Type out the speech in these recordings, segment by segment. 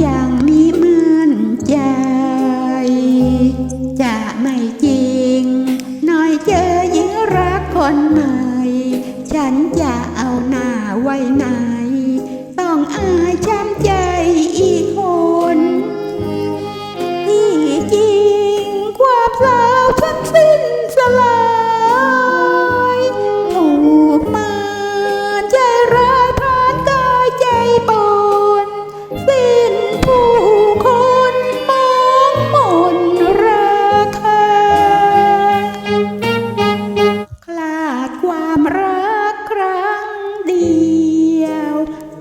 อย่างนี้มั่นใจ จะไม่จริง น้อยเจอหญิงรักคนใหม่ ฉันจะเอาหน้าไว้หน้า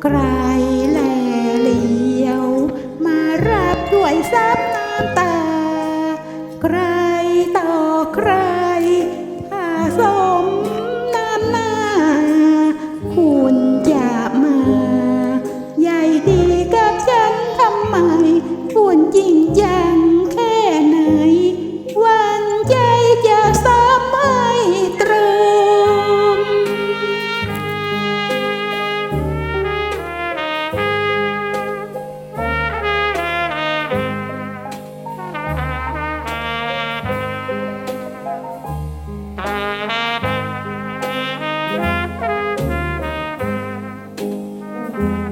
ไกลแลเหลียว มารับด้วยซ้ำน้ำตา ใครต่อใครผาสมน้ำหน้า คุณจะมา ใหญ่ดีกับฉันทำไมควณจริงจัง thank you.